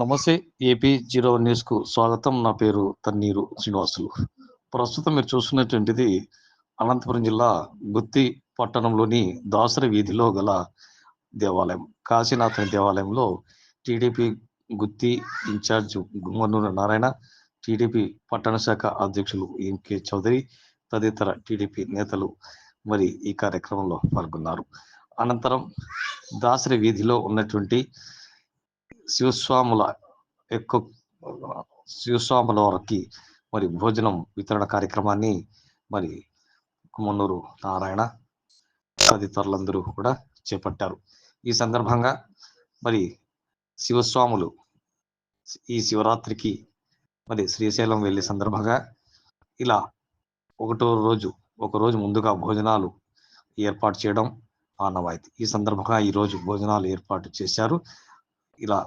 నమస్తే AP zero న్యూస్కు స్వాగతం. నా పేరు తన్నీరు శ్రీనివాసులు. ప్రస్తుతం మీరు చూస్తున్నటువంటిది అనంతపురం జిల్లా గుత్తి పట్టణంలోని దాసరి వీధిలో గల దేవాలయం. కాశీనాథుని దేవాలయంలో TDP Gooty incharge Gummanuru Narayana TDP పట్టణ శాఖ అధ్యక్షులు ఎంకే చౌదరి తదితర టీడీపీ నేతలు మరి ఈ కార్యక్రమంలో పాల్గొన్నారు. అనంతరం దాసరి వీధిలో ఉన్నటువంటి శివస్వాముల యొక్క శివస్వాముల వారికి మరి భోజనం వితరణ కార్యక్రమాన్ని మరి కుమ్మన్నూరు నారాయణ తదితరులందరూ కూడా చేపట్టారు. ఈ సందర్భంగా మరి శివస్వాములు ఈ శివరాత్రికి మరి శ్రీశైలం వెళ్ళే సందర్భంగా ఇలా ఒకటో రోజు ఒక రోజు ముందుగా భోజనాలు ఏర్పాటు చేయడం ఆనవాయితీ. ఈ సందర్భంగా ఈ రోజు భోజనాలు ఏర్పాటు చేశారు. ఇలా